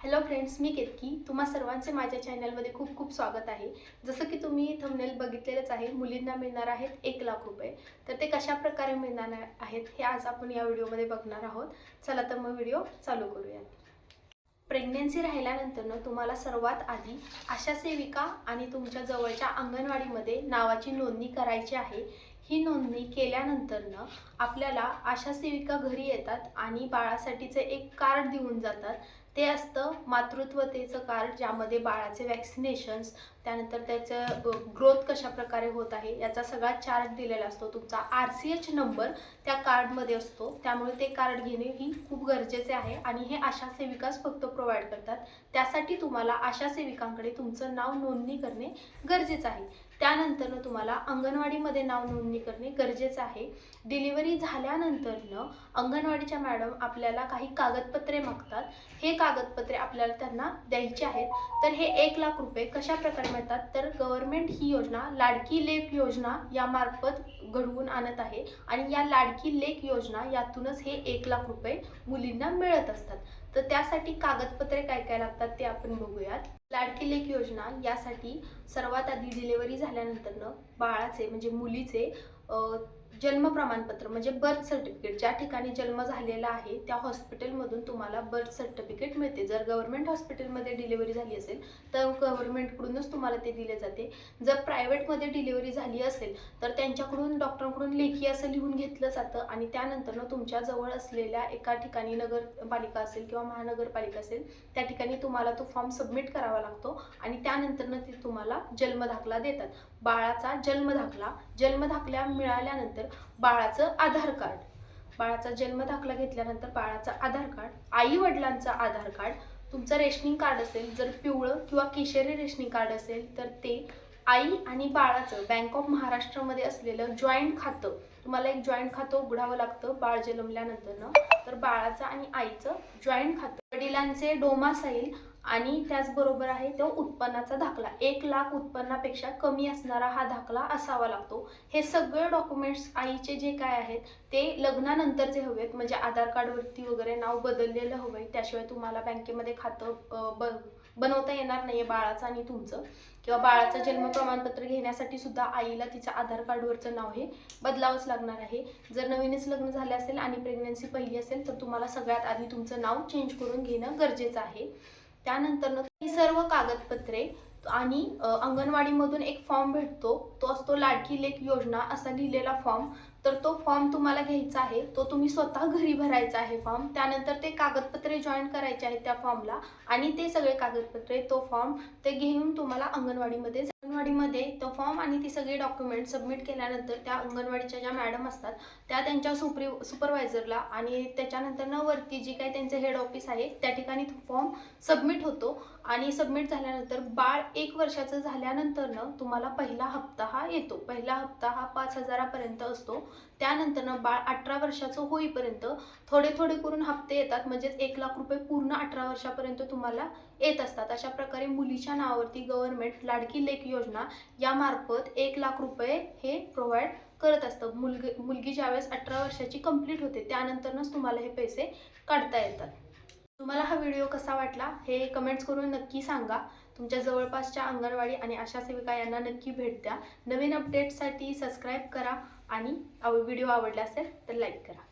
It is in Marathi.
हॅलो फ्रेंड्स मी केतकी. तुम्हा सर्वांचे माझ्या चॅनलमध्ये खूप खूप स्वागत आहे. जसं की तुम्ही थंबनेल बघितलेलंच आहे मुलींना मिळणार आहेत एक लाख रुपये. तर ते कशा प्रकारे मिळणार आहेत हे आज आपण या व्हिडिओमध्ये बघणार आहोत. चला तर मग व्हिडिओ चालू करूयात प्रेग्नेन्सी राहिल्यानंतरनं तुम्हाला सर्वात आधी आशा सेविका आणि तुमच्या जवळच्या अंगणवाडीमध्ये नावाची नोंदणी करायची आहे. ही नोंदणी केल्यानंतरनं आपल्याला आशा सेविका घरी येतात आणि बाळासाठीचे एक कार्ड देऊन जातात. ते असतं मातृत्वतेचं कार्ड ज्यामध्ये बाळाचे वॅक्सिनेशन्स त्यानंतर त्याचं ग्रोथ कशा प्रकारे होत आहे याचा सगळा चार्ट दिलेला असतो. तुमचा आर सी एच नंबर त्या कार्डमध्ये असतो. त्यामुळे ते कार्ड घेणे ही खूप गरजेचे आहे आणि हे आशा सेविकाच फक्त प्रोव्हाइड करतात. त्यासाठी तुम्हाला आशा सेविकांकडे तुमचं नाव नोंदणी करणे गरजेचं आहे. त्यानंतरनं तुम्हाला अंगणवाडीमध्ये नाव नोंदणी करणे गरजेचं आहे. डिलिव्हरी झाल्यानंतरनं अंगणवाडीच्या मॅडम आपल्याला काही कागदपत्रे मागतात. हे कागदपत्रे आपल्याला त्यांना द्यायचे आहेत. तर हे एक लाख रुपये कशा प्रकारे मिळतात. तर गव्हर्नमेंट ही योजना लाडकी लेख योजना यामार्फत घडवून आणत आहे. आणि या लाडकी लेख योजना यातूनच हे एक लाख रुपये मुलींना मिळत असतात. तर त्यासाठी कागदपत्रे काय काय लागतात ते आपण बघूयात. लाडकी लेख योजना यासाठी सर्वात आधी डिलिव्हरी झाल्यानंतरनं बाळाचे म्हणजे मुलीचे जन्म प्रमाणपत्र म्हणजे बर्थ सर्टिफिकेट ज्या ठिकाणी जन्म झालेला आहे त्या हॉस्पिटलमधून तुम्हाला बर्थ सर्टिफिकेट मिळते. जर गव्हर्नमेंट हॉस्पिटलमध्ये डिलिव्हरी झाली असेल तर गव्हर्नमेंटकडूनच तुम्हाला ते दिले जाते. जर प्रायव्हेटमध्ये डिलिव्हरी झाली असेल तर त्यांच्याकडून डॉक्टरांकडून लेखी असं लिहून घेतलं जातं आणि त्यानंतरनं तुमच्या जवळ असलेल्या एका ठिकाणी नगरपालिका असेल किंवा महानगरपालिका असेल त्या ठिकाणी तुम्हाला तो फॉर्म सबमिट करावा लागतो आणि त्यानंतरनं ते तुम्हाला जन्मदाखला देतात. बाळाचा जन्मदाखला जन्मदाखला मिळाल्यानंतर बाळाचं आधार कार्ड. बाळाचा जन्मदाखला घेतल्यानंतर बाळाचं आधार कार्ड आई वडिलांचं आधार कार्ड तुमचं रेशनिंग कार्ड असेल जर पिवळं किंवा केशरी रेशनिंग कार्ड असेल तर ते आई आणि बाळाचं बँक ऑफ महाराष्ट्रामध्ये असलेलं जॉईंट खातं तुम्हाला एक जॉईंट खातं उघडावं लागतं बाळ जन्मल्यानंतरनं. तर बाळाचं आणि आईचं जॉईंट खातं. वडिलांचे डोमासाईल आणि त्याचबरोबर आहे तो उत्पन्नाचा दाखला एक लाख उत्पन्नापेक्षा कमी असणारा हा दाखला असावा लागतो. हे सगळे डॉक्युमेंट्स आईचे जे काय आहेत ते लग्नानंतरचे हवेत. म्हणजे आधार कार्डवरती वगैरे नाव बदललेलं हवं आहे त्याशिवाय तुम्हाला बँकेमध्ये खातं ब बनवता येणार नाही आहे बाळाचं आणि तुमचं. किंवा बाळाचं जन्म प्रमाणपत्र घेण्यासाठी सुद्धा आईला तिचं आधार कार्डवरचं नाव हे बदलावंच लागतं. लागणार आहे. जर नवीनच लग्न झाले असेल आणि प्रेग्नन्सी पहिली असेल तर तुम्हाला सगळ्यात आधी तुमचं नाव चेंज करून घेणं गरजेचं आहे. त्यानंतर ही सर्व कागदपत्रे आणि अंगणवाडीमधून एक फॉर्म भेटतो. तो असतो लाडकी लेख योजना असा लिहिलेला फॉर्म तर तो फॉर्म तुम्हाला घ्यायचा आहे. तो तुम्ही स्वतः घरी भरायचा आहे फॉर्म त्यानंतर ते कागदपत्रे जॉईन करायचे आहेत त्या फॉर्मला आणि ते सगळे कागदपत्रे तो फॉर्म ते घेऊन तुम्हाला अंगणवाडीमध्ये अंगणवाडीमध्ये तो फॉर्म आणि ती सगळी डॉक्युमेंट सबमिट केल्यानंतर त्या अंगणवाडीच्या ज्या मॅडम असतात त्या त्यांच्या सुप्री सुपरवायझरला आणि त्याच्यानंतर न वरती जी काही त्यांचं हेड ऑफिस आहे त्या ठिकाणी तो फॉर्म सबमिट होतो. आणि सबमिट झाल्यानंतर बाळ एक वर्षाचं झाल्यानंतरनं तुम्हाला पहिला हप्ता हा येतो. पहिला हप्ता हा पाच हजारापर्यंत असतो. त्यानंतरनं बाळ अठरा वर्षाचं होईपर्यंत थोडे थोडे करून हप्ते येतात म्हणजेच एक लाख रुपये पूर्ण अठरा वर्षापर्यंत तुम्हाला येत असतात. अशा प्रकारे मुलीच्या नावावरती गव्हर्नमेंट लाडकी लेख योजना यामार्फत एक लाख रुपये हे प्रोव्हाइड करत असतं. मुलगी मुलगी ज्यावेळेस अठरा वर्षाची कंप्लीट होते त्यानंतरच तुम्हाला हे पैसे काढता येतात. तुम्हाला हा व्हिडिओ कसा वाटला हे कमेंट्स करून नक्की सांगा. तुमच्या जवळपासच्या अंगणवाडी आणि आशा सेविका यांना नक्की भेट द्या. नवीन अपडेटसाठी सबस्क्राईब करा आणि व्हिडिओ आवडला असेल तर लाईक करा.